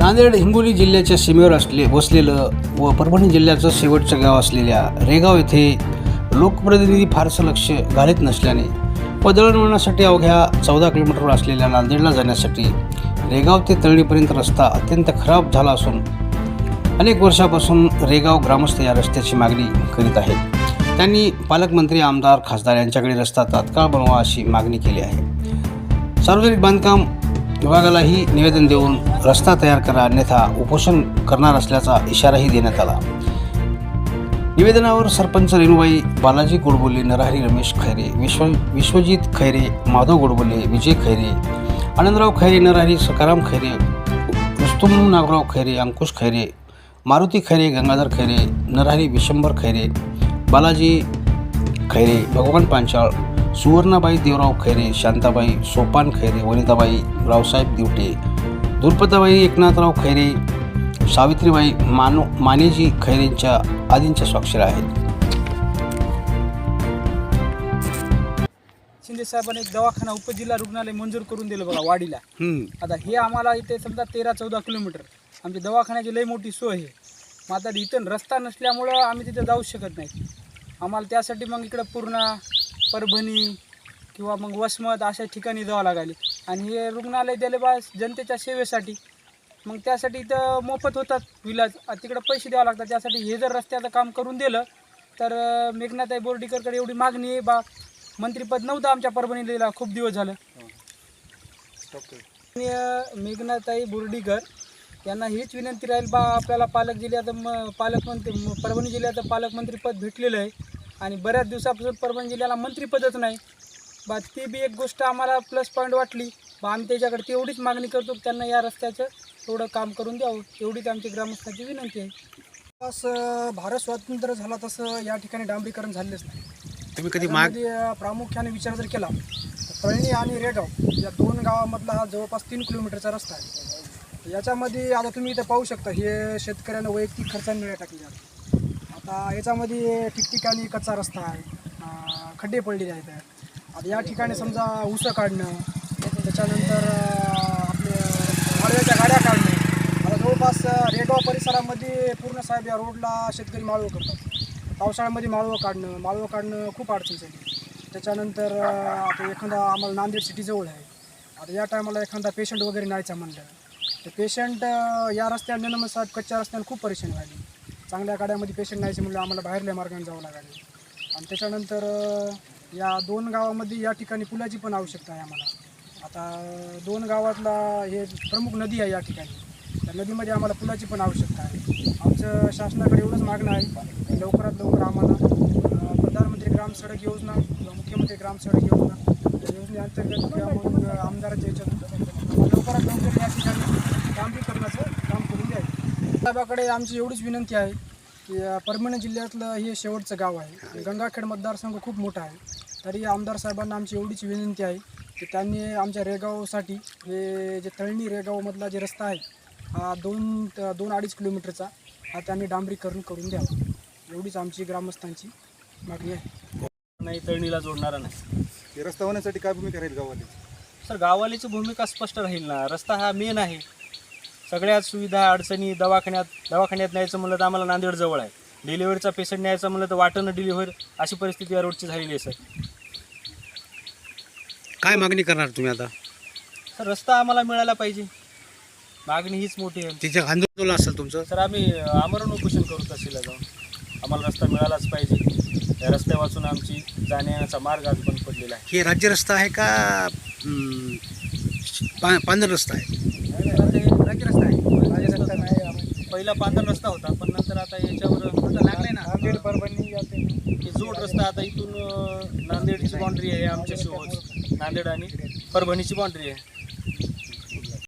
नांदेड हिंगोली जिल्ह्याच्या सीमेवर असले वसलेलं व परभणी जिल्ह्याचं शेवटचं गाव असलेल्या रेगाव येथे लोकप्रतिनिधी फारसं लक्ष घालत नसल्याने व दळणवळणासाठी अवघ्या चौदा किलोमीटरवर असलेल्या नांदेडला जाण्यासाठी रेगाव ते तळणीपर्यंत रस्ता अत्यंत खराब झाला असून अनेक वर्षापासून रेगाव ग्रामस्थ या रस्त्याची मागणी करीत आहेत. त्यांनी पालकमंत्री आमदार खासदार यांच्याकडे रस्ता तात्काळ बनवा अशी मागणी केली आहे. सार्वजनिक बांधकाम विभागालाही निवेदन देऊन रस्ता तयार करा अन्यथा उपोषण करणार असल्याचा इशाराही देण्यात आला. निवेदनावर सरपंच रेणुबाई बालाजी गोडबोले नरहरी रमेश खैरे विश्व विश्वजित खैरे माधव गोडबोले विजय खैरे आनंदराव खैरे नरहरी सकाराम खैरे रुस्तुम नागराव खैरे अंकुश खैरे मारुती खैरे गंगाधर खैरे नरहरी विशंभर खैरे बालाजी खैरे भगवान पांचाळ सुवर्णाबाई देवराव खैरे शांताबाई सोपान खैरे वनिताबाई रावसाहेब दिवटे दुर्पताबाई एकनाथराव खैरे सावित्रीबाई मानो मानेजी खैरेंच्या आदींच्या स्वाक्षऱ्या आहेत. शिंदे साहेबांनी एक दवाखाना उपजिल्हा रुग्णालय मंजूर करून दिलं बघा वाडीला. आता हे आम्हाला इथे समजा तेरा चौदा किलोमीटर. आमची दवाखान्याची लई मोठी सोय आहे. मग आता इथं रस्ता नसल्यामुळं आम्ही तिथे जाऊ शकत नाही. आम्हाला त्यासाठी मग इकडं पूर्णा परभणी किंवा मग वसमत अशा ठिकाणी जावं लागले आणि हे रुग्णालय दिले बा जनतेच्या सेवेसाठी. मग त्यासाठी इथं मोफत होतात विलाज. तिकडं पैसे द्यावे लागतात. त्यासाठी हे जर रस्त्याचं काम करून दिलं तर मेघनाथाई मेघनाताई बोर्डीकरकडे एवढी मागणी आहे बा. मंत्रीपद नव्हतं आमच्या परभणीला. खूप दिवस झालं. आणि, मेघनाताई बोर्डीकर यांना हीच विनंती राहील बा. आपल्याला पालक जिल्ह्यात म पालकमंत्री परभणी जिल्ह्याचं पालकमंत्रीपद भेटलेलं आहे. आणि बऱ्याच दिवसापासून परभणी जिल्ह्याला मंत्रीपदच नाही. बा ती बी एक गोष्ट आम्हाला प्लस पॉईंट वाटली. बा आम्ही त्याच्याकडे तेवढीच मागणी करतो त्यांना या रस्त्याचं थोडं काम करून द्यावं. एवढीच आमची ग्रामस्थांची विनंती आहे. असं भारत स्वातंत्र्य झाला तसं या ठिकाणी डांबरीकरण झालेच नाही. तुम्ही कधी माग प्रामुख्याने विचार जर केला तळणी आणि रेगाव या दोन गावामधला हा जवळपास तीन किलोमीटरचा रस्ता आहे. याच्यामध्ये आता तुम्ही इथं पाहू शकता हे शेतकऱ्यांना वैयक्तिक खर्चाने वेळ टाकले जातात आता याच्यामध्ये ठिकठिकाणी कच्चा रस्ता आहे खड्डे पडलेले आहेत. आता या ठिकाणी समजा उसं काढणं त्याच्यानंतर आपले माळव्याच्या गाड्या काढणं. आता जवळपास रेडवा रेगाव परिसरामध्ये पूर्ण साहेब या रोडला शेतकरी माळवं करतात. पावसाळ्यामध्ये माळवं काढणं माळवं काढणं खूप अडचण झाली. त्याच्यानंतर आता एखादा आम्हाला नांदेड सिटीजवळ आहे. आता या टायमाला एखादा पेशंट वगैरे न्यायचा म्हणलं तर. पेशंट या रस्त्याने नेणं साहेब कच्च्या रस्त्याने खूप परेशान झाली चांगल्या गाड्यामध्ये पेशंट न्यायचे म्हणलं आम्हाला बाहेरल्या मार्गाने जावं लागले. आणि त्याच्यानंतर या दोन गावामध्ये या ठिकाणी पुलाची पण आवश्यकता आहे आम्हाला. आता दोन गावातला हे प्रमुख नदी आहे या ठिकाणी. त्या नदीमध्ये आम्हाला पुलाची पण आवश्यकता आहे. आमचं शासनाकडे एवढंच मागणं आहे. लवकरात लवकर आम्हाला प्रधानमंत्री ग्राम सडक योजना किंवा मुख्यमंत्री ग्राम सडक योजना योजनेअंतर्गत आमदाराच्या याच्यात लवकरात लवकर या ठिकाणी डांबरीकरणाचं काम साहेबाकडे आमची एवढीच विनंती आहे की परभणी जिल्ह्यातलं हे शेवटचं गाव आहे. आणि गंगाखेड मतदारसंघ खूप मोठा आहे. तरी आमदार साहेबांना आमची एवढीच विनंती आहे की त्यांनी आमच्या रेगावसाठी हे जे तळणी रेगावमधला जे रस्ता आहे हा दोन दोन अडीच किलोमीटरचा हा त्यांनी डांबरीकरण करून द्यावा. एवढीच आमची ग्रामस्थांची मागणी आहे. नाही तळणीला जोडणारा नाही. हे रस्ता होण्यासाठी काय भूमिका राहील गावाली सर गाववालीची भूमिका स्पष्ट राहील ना. रस्ता हा मेन आहे. सगळ्यात सुविधा अडचणी दवाखान्यात दवाखान्यात न्यायचं म्हणलं तर आम्हाला नांदेड जवळ आहे. डिलिव्हरीचा पेशंट न्यायचं म्हणलं तर वाटणं डिलिव्हर अशी परिस्थिती या रोडची झालेली आहे सर काय मागणी करणार तुम्ही आता? सर रस्ता आम्हाला मिळाला पाहिजे. मागणी हीच मोठी आहे. तिथे आंदोलन असेल तुमचं? सर आम्ही आमरण उपोषण करू तहसीलला जाऊन आम्हाला रस्ता मिळालाच पाहिजे. या रस्त्या वाचून आमची जाण्याचा मार्ग आज बंद पडलेला आहे. हे राज्य रस्ता आहे का हम्म, पा पांढर रस्ता आहे? रस्ता आहे? रस्ता नाही आम्ही- पहिला पांढरा रस्ता होता पण नंतर आता याच्यावर लागले ना. नांदेड परभणी जाते. हे जोड रस्ता आता इथून अं, नांदेडची बाउंड्री आहे आमच्यासोबत नांदेड आणि परभणीची बाउंड्री आहे.